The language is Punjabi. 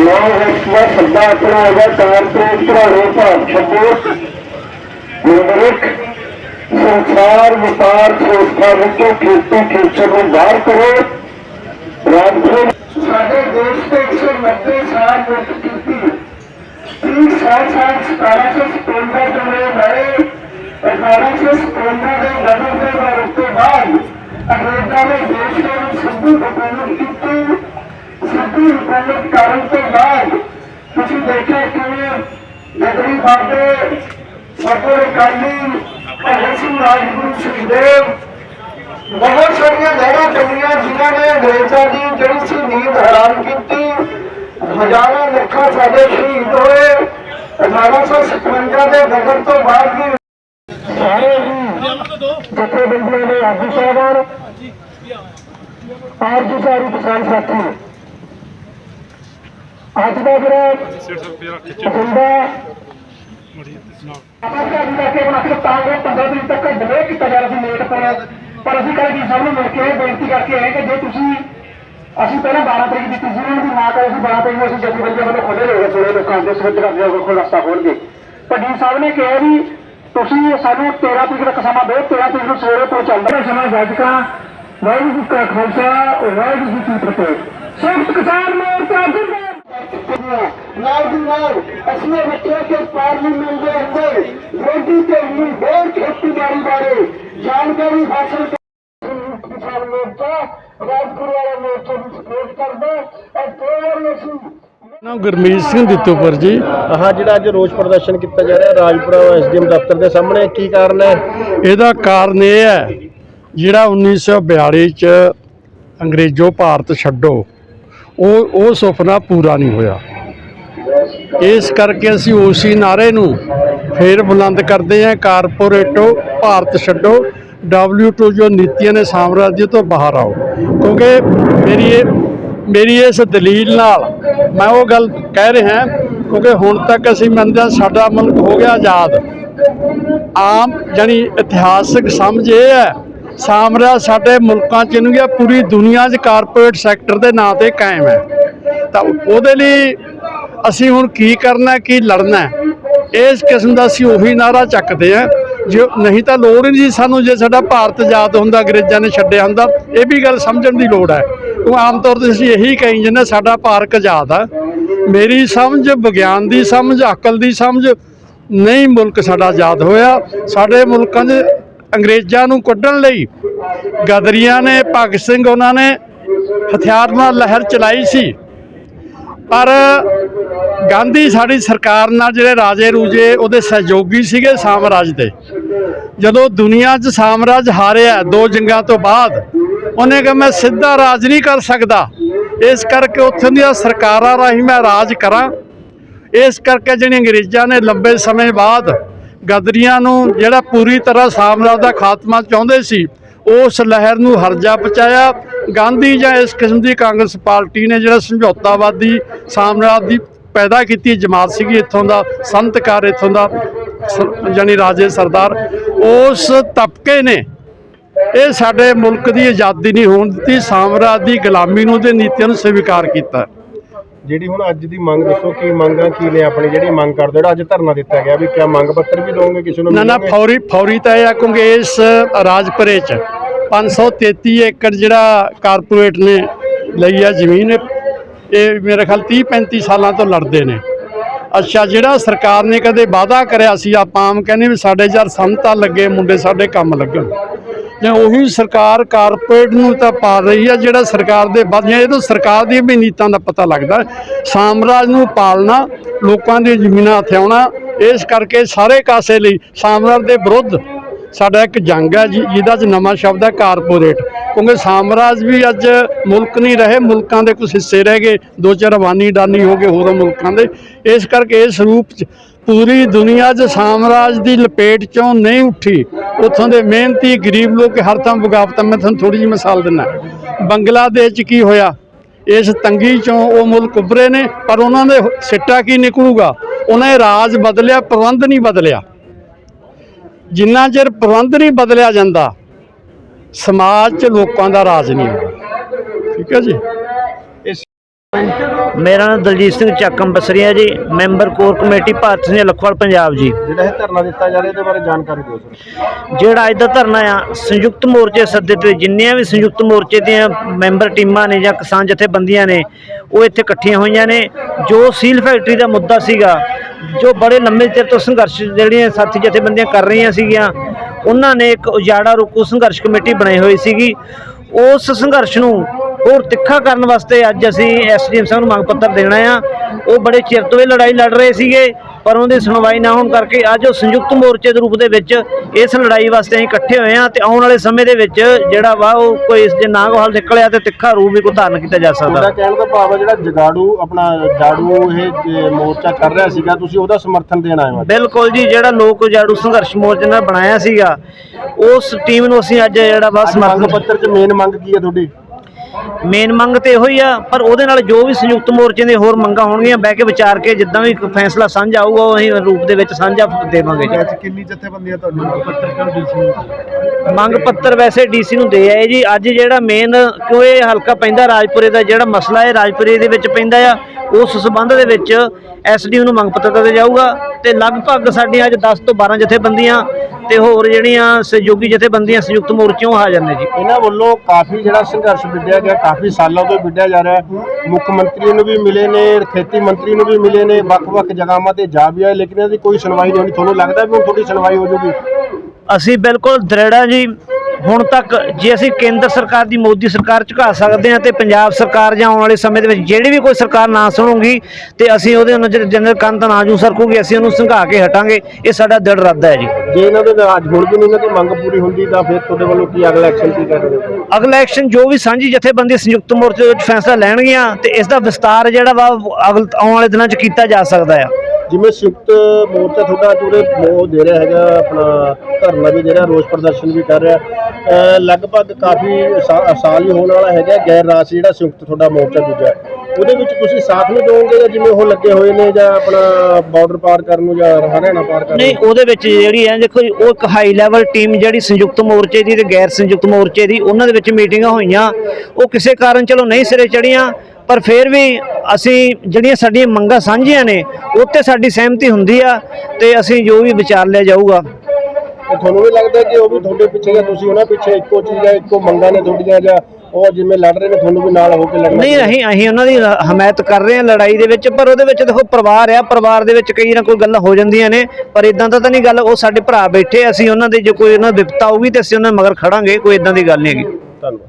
ਨੌ ਦਾ ਸੱਦਾ ਆਪਣਾ ਹੋਗਾ ਕਾਰ ਤੋਂ ਉਤਰਾਣੇ ਭਾਵ ਛੱਡੋ। ਨੰਬਰ 1 ਸੰਸਾਰ ਵਪਾਰ ਸੰਸਥਾ ਵਿੱਚੋਂ ਖੇਤੀ ਖੇਤਰ ਨੂੰ ਬਾਹਰ ਕਰੋ। ਰਾਜ ਸਾਡੇ ਦੇਸ਼ ਦੇ 190 ਸਾਲ ਵਿੱਚ ਕੀਤੀ। 30 ਸਾਲ ਸਾਲ 1757 ਤੋਂ ਲੈ ਰਹੇ 1857 ਦੇ ਦੇ ਬਾਅਦ ਤੋਂ ਬਾਅਦ ਅੰਗਰੇਜ਼ਾਂ ਨੇ ਦੇਸ਼ ਦੇ ਵਿੱਚ ਸਿੱਧੂ ਬਤਾਉਣ ਸਿੱਧੂ ਹੁਕੂਮਤ ਕਰਨ ਤੋਂ ਬਾਅਦ ਤੁਸੀਂ ਦੇਖਿਆ ਕਿਵੇਂ ਨਗਰੀ ਬਾਬੇ ਮਕਰ ਕਾਲੀ ਭਗਤ ਸਿੰਘ ਰਾਜਗੁਰੂ ਸੁਖਦੇਵ ਬਹੁਤ ਸਾਰੀਆਂ ਲਹਿਰਾਂ ਚੱਲੀਆਂ ਜਿਨ੍ਹਾਂ ਨੇ ਅੰਗਰੇਜ਼ਾਂ ਦੀ ਜਿਹੜੀ ਸੀ ਨੀਂਦ ਹਰਾਮ ਕੀਤੀ। ਹਜ਼ਾਰਾਂ ਲੱਖਾਂ ਸਾਡੇ ਸ਼ਹੀਦ ਹੋਏ। 1857 ਦੇ ਗਦਰ ਤੋਂ ਬਾਅਦ ਵੀ ਸਾਰੇ ਹੀ ਜਥੇਬੰਦੀਆਂ ਦੇ ਆਗੂ ਸਾਹਿਬਾਨ ਆਰ ਜੀ ਸਾਰੀ ਕਿਸਾਨ ਸਾਥੀ। ਅੱਜ ਦਾ ਜਿਹੜਾ ਅਜੰਡਾ ਆਪਾਂ ਕਿ ਅੱਜ ਤੱਕ ਬਣਾ ਕੇ ਤਾਂ ਉਹ 15 ਦਿਨ ਤੱਕ ਡਿਲੇ ਕੀਤਾ ਜਾ ਰਿਹਾ ਸੀ ਲੇਟ ਪਰ ਪਰ ਅਸੀਂ ਕੱਲ੍ਹ ਜੀ ਸਭ ਨੂੰ ਮਿਲ ਕੇ ਇਹ ਬੇਨਤੀ ਕਰਕੇ ਆਏ ਕਿ ਜੇ ਤੁਸੀਂ, ਅਸੀਂ ਪਹਿਲਾਂ 12 ਤਰੀਕ ਦਿੱਤੀ ਸੀ ਉਹਨਾਂ ਦੀ ਨਾ ਕਰੇ, ਅਸੀਂ 12 ਤਰੀਕ ਨੂੰ ਅਸੀਂ ਜਥੇਬੰਦੀਆਂ ਵੱਲੋਂ ਖੋਲੇ ਹੋਏ ਥੋੜੇ ਲੋਕਾਂ ਦੇ ਸਵਿੱਚ ਕਰਦੇ ਹੋ ਕੋਲ ਰਸਤਾ ਖੋਲ ਕੇ। ਪਰ ਡੀ ਸਾਹਿਬ ਨੇ ਕਿਹਾ ਵੀ ਤੁਸੀਂ ਸਾਨੂੰ 13 ਤਰੀਕ ਤੱਕ ਸਮਾਂ ਦਿਓ 13 ਤਰੀਕ ਨੂੰ ਸਵੇਰੇ ਪਹੁੰਚਾਉਂਦਾ ਸਮਾਂ ਜੱਜਕਾ, ਵਾਹਿਗੁਰੂ ਜੀ ਕਾ ਖਾਲਸਾ, ਵਾਹਿਗੁਰੂ ਜੀ ਕੀ ਫਤਿਹ। ਸੰਤ ਕਿਸਾਨ ਮੋਰਚਾ ਜਿੰਦਾਬਾਦ। ਨਾਲ ਦੀ ਨਾਲ ਅਸੀਂ ਇਹ ਵੇਖਿਆ ਕਿ ਪਾਰਲੀਮੈਂਟ ਦੇ ਅੰਦਰ ਮੋਦੀ ਤੇ ਵੀ ਹੋਰ ਖੇਤੀਬਾੜੀ ਬਾਰੇ ਜਾਣਕਾਰੀ ਹਾਸਲ ਕਿਸਾਨ ਮੋਰਚਾ ਰਾਜਪੁਰ ਵਾਲਾ ਮੋਰਚਾ ਦੀ ਸਪੋਰਟ ਕਰਦਾ। ਔਰ ਦੋ ਵਾਰ ਅਸੀਂ ਨਾਮ ਗੁਰਮੀਤ ਸਿੰਘ ਦਿੱਤੋਪੁਰ ਜੀ। ਆਹ ਜਿਹੜਾ ਅੱਜ ਰੋਸ ਪ੍ਰਦਰਸ਼ਨ ਕੀਤਾ ਜਾ ਰਿਹਾ ਰਾਜਪੁਰਾ ਐਸਡੀਐਮ ਦਫ਼ਤਰ ਦੇ ਸਾਹਮਣੇ ਕੀ ਕਾਰਨ ਹੈ? ਇਹਦਾ ਕਾਰਨ ਇਹ ਹੈ ਜਿਹੜਾ 1942 ਚ ਅੰਗਰੇਜ਼ੋ ਭਾਰਤ ਛੱਡੋ ਉਹ ਉਹ ਸੁਪਨਾ ਪੂਰਾ ਨਹੀਂ ਹੋਇਆ। ਇਸ ਕਰਕੇ ਅਸੀਂ ਉਸੇ ਨਾਰੇ ਨੂੰ ਫੇਰ ਬੁਲੰਦ ਕਰਦੇ ਹਾਂ। ਕਾਰਪੋਰੇਟੋ, ਭਾਰਤ ਛੱਡੋ। ਡਬਲਯੂ ਜੋ ਨੀਤੀਆਂ ਨੇ ਸਾਮਰਾਜ ਤੋਂ ਬਾਹਰ ਆਓ। ਕਿਉਂਕਿ ਮੇਰੀ ਇਹ ਮੇਰੀ ਇਸ ਦਲੀਲ ਨਾਲ ਮੈਂ ਉਹ ਗੱਲ ਕਹਿ ਰਿਹਾ ਕਿਉਂਕਿ ਹੁਣ ਤੱਕ ਅਸੀਂ ਮੰਨਦੇ ਹਾਂ ਸਾਡਾ ਮੁਲਕ ਹੋ ਗਿਆ ਆਜ਼ਾਦ। ਆਮ ਜਾਨੀ ਇਤਿਹਾਸਕ ਸਮਝ ਇਹ ਹੈ, ਸਾਮਰਾਜ ਸਾਡੇ ਮੁਲਕਾਂ ਚ ਨਹੀਂ ਗਿਆ, ਪੂਰੀ ਦੁਨੀਆ 'ਚ ਕਾਰਪੋਰੇਟ ਸੈਕਟਰ ਦੇ ਨਾਂ ਤੇ ਕਾਇਮ ਹੈ। ਤਾਂ ਉਹਦੇ ਲਈ ਅਸੀਂ ਹੁਣ ਕੀ ਕਰਨਾ, ਕੀ ਲੜਨਾ ਇਸ ਕਿਸਮ ਦਾ ਅਸੀਂ ਉਹੀ ਨਾਰਾ ਚੱਕਦੇ ਆ ਜੋ ਨਹੀਂ ਤਾਂ ਲੋੜ ਹੀ ਨਹੀਂ ਸੀ ਸਾਨੂੰ, ਜੇ ਸਾਡਾ ਭਾਰਤ ਆਜ਼ਾਦ ਹੁੰਦਾ, ਅੰਗਰੇਜ਼ਾਂ ਨੇ ਛੱਡਿਆ ਹੁੰਦਾ, ਇਹ ਵੀ ਗੱਲ ਸਮਝਣ ਦੀ ਲੋੜ ਹੈ। ਉਹ ਆਮ ਤੌਰ ਤੇ ਅਸੀਂ ਇਹੀ ਕਹੀ ਜਾਂਦੇ ਸਾਡਾ ਭਾਰਤ ਆਜ਼ਾਦ ਆ। ਮੇਰੀ ਸਮਝ, ਵਿਗਿਆਨ ਦੀ ਸਮਝ, ਅਕਲ ਦੀ ਸਮਝ, ਨਹੀਂ ਮੁਲਕ ਸਾਡਾ ਆਜ਼ਾਦ ਹੋਇਆ। ਸਾਡੇ ਮੁਲਕਾਂ 'ਚ ਅੰਗਰੇਜ਼ਾਂ ਨੂੰ ਕੱਢਣ ਲਈ ਗਦਰੀਆਂ ਨੇ, ਭਗਤ ਸਿੰਘ ਉਹਨਾਂ ਨੇ ਹਥਿਆਰ ਨਾਲ ਲਹਿਰ ਚਲਾਈ ਸੀ। ਪਰ ਗਾਂਧੀ ਸਾਡੀ ਸਰਕਾਰ ਨਾਲ ਜਿਹੜੇ ਰਾਜੇ ਰੂਜੇ ਉਹਦੇ ਸਹਿਯੋਗੀ ਸੀਗੇ ਸਾਮਰਾਜ ਦੇ। ਜਦੋਂ ਦੁਨੀਆ 'ਚ ਸਾਮਰਾਜ ਹਾਰਿਆ ਦੋ ਜੰਗਾਂ ਤੋਂ ਬਾਅਦ, ਉਹਨੇ ਕਿਹਾ, ਮੈਂ ਸਿੱਧਾ ਰਾਜ ਨਹੀਂ ਕਰ ਸਕਦਾ। ਇਸ ਕਰਕੇ ਉੱਥੋਂ ਦੀਆਂ ਸਰਕਾਰਾਂ ਰਾਹੀਂ ਮੈਂ ਰਾਜ ਕਰਾਂ। ਇਸ ਕਰਕੇ ਜਿਹੜੇ ਅੰਗਰੇਜ਼ਾਂ ਨੇ ਲੰਬੇ ਸਮੇਂ ਬਾਅਦ ਗਦਰੀਆਂ ਨੂੰ ਜਿਹੜਾ ਪੂਰੀ ਤਰ੍ਹਾਂ ਸਾਮਰਾਜ ਦਾ ਖਾਤਮਾ ਚਾਹੁੰਦੇ ਸੀ ਉਸ ਲਹਿਰ ਨੂੰ ਹਰਜਾ ਪਹੁੰਚਾਇਆ। ਗਾਂਧੀ ਜਾਂ ਇਸ ਕਿਸਮ ਦੀ ਕਾਂਗਰਸ ਪਾਰਟੀ ਨੇ ਜਿਹੜਾ ਸਮਝੌਤਾਵਾਦੀ ਸਾਮਰਾਜ ਦੀ ਪੈਦਾ ਕੀਤੀ ਜਮਾਤ ਸੀਗੀ ਇੱਥੋਂ ਦਾ ਸੰਤਕਾਰ ਇੱਥੋਂ ਦਾ ਜਾਣੀ ਰਾਜੇ ਸਰਦਾਰ ਉਸ ਤਬਕੇ ਨੇ ਇਹ ਸਾਡੇ ਮੁਲਕ ਦੀ ਆਜ਼ਾਦੀ ਨਹੀਂ ਹੋਣ ਦਿੱਤੀ ਸਾਮਰਾਜ ਦੀ ਗੁਲਾਮੀ ਨੂੰ ਤੇ ਨੀਤੀਆਂ ਨੂੰ ਸਵੀਕਾਰ ਕੀਤਾ। ਜਿਹੜੀ ਹੁਣ ਅੱਜ ਦੀ ਮੰਗ ਦੱਸੋ ਕੀ ਮੰਗਾਂ ਕੀ ਨੇ ਆਪਣੀ ਜਿਹੜੀ ਮੰਗ ਕਰਦੇ ਜਿਹੜਾ ਅੱਜ ਧਰਨਾ ਦਿੱਤਾ ਗਿਆ ਵੀ ਕਿਆ ਮੰਗ ਪੱਤਰ ਵੀ ਦੋਗੇ ਕਿਸੇ ਨੂੰ ਨਾ ਨਾ? ਫੌਰੀ ਫੌਰੀ ਤਾਂ ਇਹ ਆ ਕਿਉਂਕਿ ਇਸ ਰਾਜਪੁਰੇ ਚ। 533 ਏਕੜ ਜਿਹੜਾ ਕਾਰਪੋਰੇਟ ਨੇ ਲਈ ਆ ਜ਼ਮੀਨ, ਇਹ ਮੇਰੇ ਖਿਆਲ 30 35 ਸਾਲਾਂ ਤੋਂ ਲੜਦੇ ਨੇ। ਅੱਛਾ, ਜਿਹੜਾ ਸਰਕਾਰ ਨੇ ਕਦੇ ਵਾਅਦਾ ਕਰਿਆ ਸੀ, ਆਪਾਂ ਆਮ ਕਹਿੰਦੇ ਵੀ ਸਾਡੇ ਯਾਰ ਸੰਤਾ ਲੱਗੇ, ਮੁੰਡੇ ਸਾਡੇ ਕੰਮ ਲੱਗਣ। ਜਾਂ ਉਹੀ ਸਰਕਾਰ ਕਾਰਪੋਰੇਟ ਨੂੰ ਤਾਂ ਪਾ ਰਹੀ ਹੈ ਜਿਹੜਾ ਸਰਕਾਰ ਦੇ ਵਾਦੀਆਂ ਇਹ ਤੋਂ ਸਰਕਾਰ ਦੀਆਂ ਵੀ ਨੀਤਾਂ ਦਾ ਪਤਾ ਲੱਗਦਾ। ਸਾਮਰਾਜ ਨੂੰ ਪਾਲਣਾ, ਲੋਕਾਂ ਦੀਆਂ ਜ਼ਮੀਨਾਂ ਹਥਿਆਉਣਾ, ਇਸ ਕਰਕੇ ਸਾਰੇ ਕਾਸੇ ਲਈ ਸਾਮਰਾਜ ਦੇ ਵਿਰੁੱਧ ਸਾਡਾ ਇੱਕ ਜੰਗ ਹੈ ਜੀ, ਜਿਹਦਾ ਚ ਨਵਾਂ ਸ਼ਬਦ ਹੈ ਕਾਰਪੋਰੇਟ। ਕਿਉਂਕਿ ਸਾਮਰਾਜ ਵੀ ਅੱਜ ਮੁਲਕ ਨਹੀਂ ਰਹੇ, ਮੁਲਕਾਂ ਦੇ ਕੁਝ ਹਿੱਸੇ ਰਹਿ ਗਏ। ਦੋ ਚਾਰ ਵਾਨੀ ਡਾਨੀ ਹੋ ਗਏ ਹੋਰ ਮੁਲਕਾਂ ਦੇ। ਇਸ ਕਰਕੇ ਇਸ ਰੂਪ ਚ ਪੂਰੀ ਦੁਨੀਆ 'ਚ ਸਾਮਰਾਜ ਦੀ ਲਪੇਟ ਚੋਂ ਨਹੀਂ ਉੱਠੀ। ਉੱਥੋਂ ਦੇ ਮਿਹਨਤੀ ਗਰੀਬ ਲੋਕ ਹਰ ਥਾਂ ਬਗਾਵਤਾਂ ਮੈਂ ਤੁਹਾਨੂੰ ਥੋੜੀ ਜਿਹੀ ਮਿਸਾਲ ਦਿੰਦਾ। ਬੰਗਲਾਦੇਸ਼ 'ਚ ਕੀ ਹੋਇਆ? ਇਸ ਤੰਗੀ ਚੋਂ ਉਹ ਮੁਲਕ ਉੱਭਰੇ ਨੇ, ਪਰ ਉਹਨਾਂ ਦੇ ਸਿੱਟਾ ਕੀ ਨਿਕਲੂਗਾ? ਉਹਨਾਂ ਨੇ ਰਾਜ ਬਦਲਿਆ, ਪ੍ਰਬੰਧ ਨਹੀਂ ਬਦਲਿਆ। ਜਿੰਨਾ ਚਿਰ ਪ੍ਰਬੰਧ ਨਹੀਂ ਬਦਲਿਆ ਜਾਂਦਾ ਸਮਾਜ 'ਚ ਲੋਕਾਂ ਦਾ ਰਾਜ ਨਹੀਂ ਹੁੰਦਾ। ਠੀਕ ਹੈ ਜੀ? ਮੇਰਾ ਨਾਮ Daljit Singh Chakkam Basriya ji member core committee Bharat Singh Lakhwal Punjab ji. ਜਿਹੜਾ ਇਹ ਧਰਨਾ ਦਿੱਤਾ ਜਾ ਰਿਹਾ ਇਹਦੇ ਬਾਰੇ ਜਾਣਕਾਰੀ ਦਿਓ ਸਰ। ਜਿਹੜਾ ਅੱਜ ਦਾ ਧਰਨਾ ਆ ਸੰਯੁਕਤ ਮੋਰਚੇ ਸੱਦੇ ਤੇ ਜਿੰਨੀਆਂ ਵੀ ਸੰਯੁਕਤ ਮੋਰਚੇ ਦੀਆਂ ਮੈਂਬਰ ਟੀਮਾਂ ਨੇ ਜਾਂ ਕਿਸਾਨ ਜਥੇਬੰਦੀਆਂ ਨੇ ਉਹ ਇੱਥੇ ਇਕੱਠੀਆਂ ਹੋਈਆਂ ਨੇ, ਜੋ ਸੀਲ ਫੈਕਟਰੀ ਦਾ ਮੁੱਦਾ ਸੀਗਾ, ਜੋ ਬੜੇ ਲੰਮੇ ਚਿਰ ਤੋਂ ਸੰਘਰਸ਼ ਜਿਹੜੀਆਂ ਸਾਥੀ ਜਥੇਬੰਦੀਆਂ ਕਰ ਰਹੀਆਂ ਸੀਗੀਆਂ, ਉਹਨਾਂ ਨੇ ਇੱਕ ਉਜਾੜਾ ਰੋਕੂ ਸੰਘਰਸ਼ ਕਮੇਟੀ ਬਣਾਈ ਹੋਈ ਸੀਗੀ। ਉਸ ਸੰਘਰਸ਼ ਨੂੰ ਹੋਰ ਤਿੱਖਾ ਕਰਨ ਵਾਸਤੇ ਅੱਜ ਅਸੀਂ ਐਸਡੀਐਮ ਸਾਹਿਬ ਨੂੰ ਮੰਗ ਪੱਤਰ ਦੇਣਾ ਆ। ਉਹ ਬੜੇ ਚਿਰ ਤੋਂ ਇਹ ਲੜਾਈ ਲੜ ਰਹੇ ਸੀਗੇ ਪਰ ਉਹਦੀ ਸੁਣਵਾਈ ਨਾ ਹੋਣ ਕਰਕੇ ਅੱਜ ਉਹ ਸੰਯੁਕਤ ਮੋਰਚੇ ਦੇ ਰੂਪ ਦੇ ਵਿੱਚ ਇਸ ਲੜਾਈ ਵਾਸਤੇ ਅਸੀਂ ਇਕੱਠੇ ਹੋਏ ਆ ਤੇ ਆਉਣ ਵਾਲੇ ਸਮੇਂ ਦੇ ਵਿੱਚ ਜਿਹੜਾ ਵਾ ਉਹ ਕੋਈ ਇਸ ਜੇ ਨਾ ਹੱਲ ਨਿਕਲਿਆ ਤੇ ਤਿੱਖਾ ਰੂਪ ਵੀ ਕੋ ਧਾਰਨ ਕੀਤਾ ਜਾ ਮੇਰਾ ਸਕਦਾ ਕਹਿਣ ਦਾ ਭਾਵ ਹੈ ਜਿਹੜਾ ਜਗਾੜੂ ਆਪਣਾ ਜਾੜੂ ਇਹ ਮੋਰਚਾ ਕਰ ਰਿਹਾ ਸੀਗਾ ਤੁਸੀਂ ਉਹਦਾ ਸਮਰਥਨ ਦੇਣ ਆਏ ਹੋ। ਬਿਲਕੁਲ ਜੀ ਜਿਹੜਾ ਲੋਕ ਉਜਾੜੂ ਸੰਘਰਸ਼ ਮੋਰਚੇ ਨਾਲ ਬਣਾਇਆ ਸੀਗਾ ਉਸ ਟੀਮ ਨੂੰ ਅਸੀਂ ਅੱਜ ਜਿਹੜਾ ਵਾ ਸਮਰਥਨ ਪੱਤਰ 'ਚ ਮੇਨ ਮੰਗ ਕੀ ਹੈ ਤੁਹਾਡੀ? ਮੇਨ ਮੰਗ ਤੇ ਇਹੋ ਹੀ ਆ ਪਰ ਉਹਦੇ ਨਾਲ ਜੋ ਵੀ ਸੰਯੁਕਤ ਮੋਰਚੇ ਦੇ ਹੋਰ ਮੰਗਾਂ ਹੋਣਗੀਆਂ ਬਹਿ ਕੇ ਵਿਚਾਰ ਕੇ ਜਿੱਦਾਂ ਵੀ ਫੈਸਲਾ ਸਾਂਝਾ ਆਊਗਾ ਉਹ ਅਸੀਂ ਰੂਪ ਦੇ ਵਿੱਚ ਸਾਂਝਾ ਦੇਵਾਂਗੇ। ਜੀ ਅੱਜ ਕਿੰਨੀ ਜਥੇਬੰਦੀਆਂ ਤੁਹਾਡੀ ਮੰਗ ਪੱਤਰ ਕਿਉਂ ਡੀਸੀ ਮੰਗ ਪੱਤਰ ਵੈਸੇ ਡੀਸੀ ਨੂੰ ਦੇ ਆਏ ਜੀ। ਅੱਜ ਜਿਹੜਾ ਮੇਨ ਕਿਉਂ ਇਹ ਹਲਕਾ ਪੈਂਦਾ ਰਾਜਪੁਰੇ ਦਾ ਜਿਹੜਾ ਮਸਲਾ ਹੈ ਰਾਜਪੁਰੇ ਦੇ ਵਿੱਚ ਪੈਂਦਾ ਆ ਉਸ ਸਬੰਧ ਦੇ ਵਿੱਚ ਐਸਡੀਓ ਨੂੰ ਮੰਗ ਪੱਤਰ ਦਿੱਤਾ ਜਾਊਗਾ ਤੇ ਲਗਭਗ ਸਾਡੀਆਂ ਅੱਜ 10 ਤੋਂ 12 ਜਥੇਬੰਦੀਆਂ ਤੇ ਹੋਰ ਜਿਹੜੀਆਂ ਸਹਿਯੋਗੀ ਜਥੇਬੰਦੀਆਂ ਸੰਯੁਕਤ ਮੋਰਚਿਓਂ ਹਾਜ਼ਰ ਨੇ ਜੀ। ਇਹਨਾਂ ਵੱਲੋਂ ਕਾਫੀ ਜਿਹੜਾ ਸੰਘਰਸ਼ ਵਿੱਢਿਆ ਗਿਆ ਕਾਫੀ ਸਾਲਾਂ ਤੋਂ ਵਿੱਢਿਆ ਜਾ ਰਿਹਾ ਹੈ। ਮੁੱਖ ਮੰਤਰੀ ਨੂੰ ਵੀ ਮਿਲੇ ਨੇ ਖੇਤੀ ਮੰਤਰੀ ਨੂੰ ਵੀ ਮਿਲੇ ਨੇ ਵੱਖ-ਵੱਖ ਜਗ੍ਹਾਵਾਂ ਤੇ ਜਾ ਵੀ ਆਏ ਲੇਕਿਨ ਇਹਦੀ ਕੋਈ ਸੁਣਵਾਈ ਨਹੀਂ ਹੋਣੀ ਤੁਹਾਨੂੰ ਲੱਗਦਾ ਵੀ ਹੁਣ ਤੁਹਾਡੀ ਸੁਣਵਾਈ ਹੋ ਜਾਊਗੀ? ਅਸੀਂ ਬਿਲਕੁਲ ਦ੍ਰਿੜ ਜੀ। ਹੁਣ ਤੱਕ ਜੇ ਅਸੀਂ ਕੇਂਦਰ ਸਰਕਾਰ ਦੀ ਮੋਦੀ ਸਰਕਾਰ ਝੁਕਾ ਸਕਦੇ ਹਾਂ ਤੇ ਪੰਜਾਬ ਸਰਕਾਰ ਜਾਂ ਆਉਣ ਵਾਲੇ ਸਮੇਂ ਦੇ ਵਿੱਚ ਜਿਹੜੀ ਵੀ ਕੋਈ ਸਰਕਾਰ ਨਾ ਸੁਣੂਗੀ ਤੇ ਅਸੀਂ ਉਹਦੇ ਨਜ਼ਰ ਜਨਰਲ ਕੰਤ ਨਾ ਜੂ ਸਰਕੂਗੀ ਅਸੀਂ ਉਹਨੂੰ ਸੰਘਾ ਕੇ ਹਟਾਂਗੇ ਇਹ ਸਾਡਾ ਦ੍ਰਿੜ ਇਰਾਦਾ ਹੈ ਜੀ। ਜੇ ਇਹਨਾਂ ਦੇ ਅੱਜ ਹੁਣ ਵੀ ਨਹੀਂ ਇਹਨਾਂ ਦੀ ਮੰਗ ਪੂਰੀ ਹੁੰਦੀ ਤਾਂ ਫਿਰ ਤੁਹਾਡੇ ਵੱਲੋਂ ਕੀ ਅਗਲਾ ਐਕਸ਼ਨ ਕੀ ਕਰਦੇ ਹੋ? ਅਗਲਾ ਐਕਸ਼ਨ ਜੋ ਵੀ ਸਾਂਝੀ ਜਥੇਬੰਦੀ ਸੰਯੁਕਤ ਮੋਰਚੇ ਵਿੱਚ ਫੈਸਲਾ ਲੈਣਗੀਆਂ ਤੇ ਇਸ ਦਾ ਵਿਸਤਾਰ ਜਿਹੜਾ ਵਾ ਆਉਣ ਵਾਲੇ ਦਿਨਾਂ 'ਚ ਕੀਤਾ ਜਾ ਸਕਦਾ ਆ। ਜਿਵੇਂ ਸੰਯੁਕਤ ਮੋਰਚਾ ਤੁਹਾਡਾ ਪੂਰੇ ਮੋਹ ਦੇ ਰਿਹਾ ਹੈਗਾ ਆਪਣਾ ਧਰਨਾ ਵੀ ਦੇ ਰਿਹਾ ਰੋਸ ਪ੍ਰਦਰਸ਼ਨ ਵੀ ਕਰ ਰਿਹਾ। ਲਗਭਗ ਕਾਫੀ ਸਾਲ ਹੀ ਹੋਣ ਵਾਲਾ ਹੈਗਾ ਗੈਰ ਰਾਜ ਜਿਹੜਾ ਸੰਯੁਕਤ ਤੁਹਾਡਾ ਮੋਰਚਾ ਦੂਜਾ। ਉਹਦੇ ਵਿੱਚ ਤੁਸੀਂ ਸਾਥ ਨਹੀਂ ਦਿਓਗੇ ਜਾਂ ਜਿਵੇਂ ਉਹ ਲੱਗੇ ਹੋਏ ਨੇ ਜਾਂ ਆਪਣਾ ਬਾਰਡਰ ਪਾਰ ਕਰਨ ਨੂੰ ਜਾਂ ਹਰਿਆਣਾ ਪਾਰ ਕਰਨ ਨਹੀਂ ਨੂੰ? ਉਹਦੇ ਵਿੱਚ ਜਿਹੜੀ ਹੈ ਦੇਖੋ ਜੀ, ਉਹ ਇੱਕ ਹਾਈ ਲੈਵਲ ਟੀਮ ਜਿਹੜੀ ਸੰਯੁਕਤ ਮੋਰਚੇ ਦੀ ਤੇ ਗੈਰ ਸੰਯੁਕਤ ਮੋਰਚੇ ਦੀ ਉਹਨਾਂ ਦੇ ਵਿੱਚ ਮੀਟਿੰਗਾਂ ਹੋਈਆਂ। ਉਹ ਕਿਸੇ ਕਾਰਨ ਚਲੋ ਨਹੀਂ ਸਿਰੇ ਚੜੀਆਂ ਪਰ ਫਿਰ ਵੀ ਅਸੀਂ ਜਿਹੜੀਆਂ ਸਾਡੀਆਂ ਮੰਗਾਂ ਸਾਂਝੀਆਂ ਨੇ ਉੱਤੇ ਸਾਡੀ ਸਹਿਮਤੀ ਹੁੰਦੀ ਆ ਤੇ ਅਸੀਂ ਜੋ ਵੀ ਵਿਚਾਰ ਲਿਆ ਜਾਊਗਾ। ਤੁਹਾਨੂੰ ਵੀ ਲੱਗਦਾ ਕਿ ਉਹ ਵੀ ਤੁਹਾਡੇ ਪਿੱਛੇ ਜਾਂ ਤੁਸੀਂ ਉਹਨਾਂ ਪਿੱਛੇ ਇੱਕੋ ਚੀਜ਼ ਹੈ ਇੱਕੋ ਮੰਗਾਂ ਨੇ ਤੁਹਾਡੀਆਂ ਜਾਂ ਉਹ ਜਿਵੇਂ ਲੜ ਰਹੇ ਨੇ ਤੁਹਾਨੂੰ ਵੀ ਨਾਲ ਹੋ ਕੇ ਲੜਨਾ ਨਹੀਂ ਅਸੀਂ ਅਸੀਂ ਉਹਨਾਂ ਦੀ ਹਮਾਇਤ ਕਰ ਰਹੇ ਹਾਂ ਲੜਾਈ ਦੇ ਵਿੱਚ ਪਰ ਉਹਦੇ ਵਿੱਚ ਦੇਖੋ ਪਰਿਵਾਰ ਆ ਪਰਿਵਾਰ ਦੇ ਵਿੱਚ ਕਈ ਨਾ ਕੋਈ ਗੱਲਾਂ ਹੋ ਜਾਂਦੀਆਂ ਨੇ ਪਰ ਇਦਾਂ ਦਾ ਤਾਂ ਨਹੀਂ ਗੱਲ ਉਹ ਸਾਡੇ ਭਰਾ ਬੈਠੇ ਅਸੀਂ ਉਹਨਾਂ ਦੇ ਜੇ ਕੋਈ ਉਹਨਾਂ ਵਿਪਤਾ ਆਊਗੀ ਤੇ ਅਸੀਂ ਉਹਨਾਂ ਮਗਰ ਖੜਾਂਗੇ ਕੋਈ ਇਦਾਂ ਦੀ ਗੱਲ ਨਹੀਂ ਹੈਗੀ। ਧੰਨਵਾਦ।